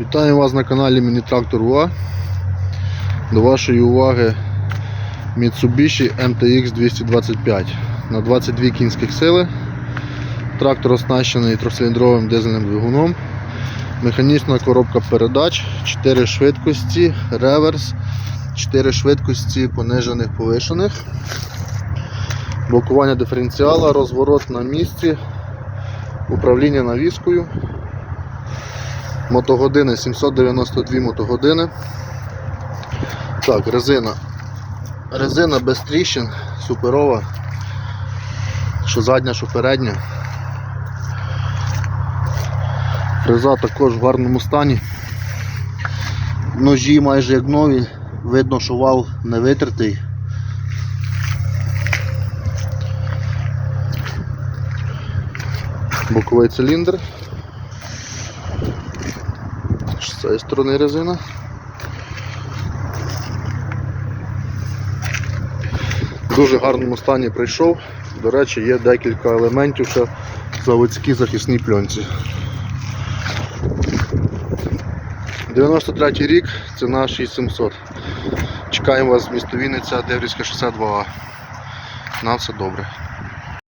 Вітаю вас на каналі Міні-Трактор УА. До вашої уваги Mitsubishi MTX 225 на 22 кінських сили. Трактор оснащений трьохциліндровим дизельним двигуном. Механічна коробка передач, 4 швидкості, реверс, 4 швидкості понижених повишених. Блокування диференціала, розворот на місці, управління навіскою. Мотогодини 792 мотогодини. Так, резина. Резина без тріщин, суперова. Що задня, що передня. Фреза також в гарному стані. Ножі майже як нові, видно, що вал не витертий. Боковий циліндр. З цієї сторони резина. В дуже гарному стані прийшов. До речі, є декілька елементів ще в заводській захисній пленці. 93 рік, ціна 6700. Чекаємо вас з місто Вінниця, Деврівська 62А. На все добре.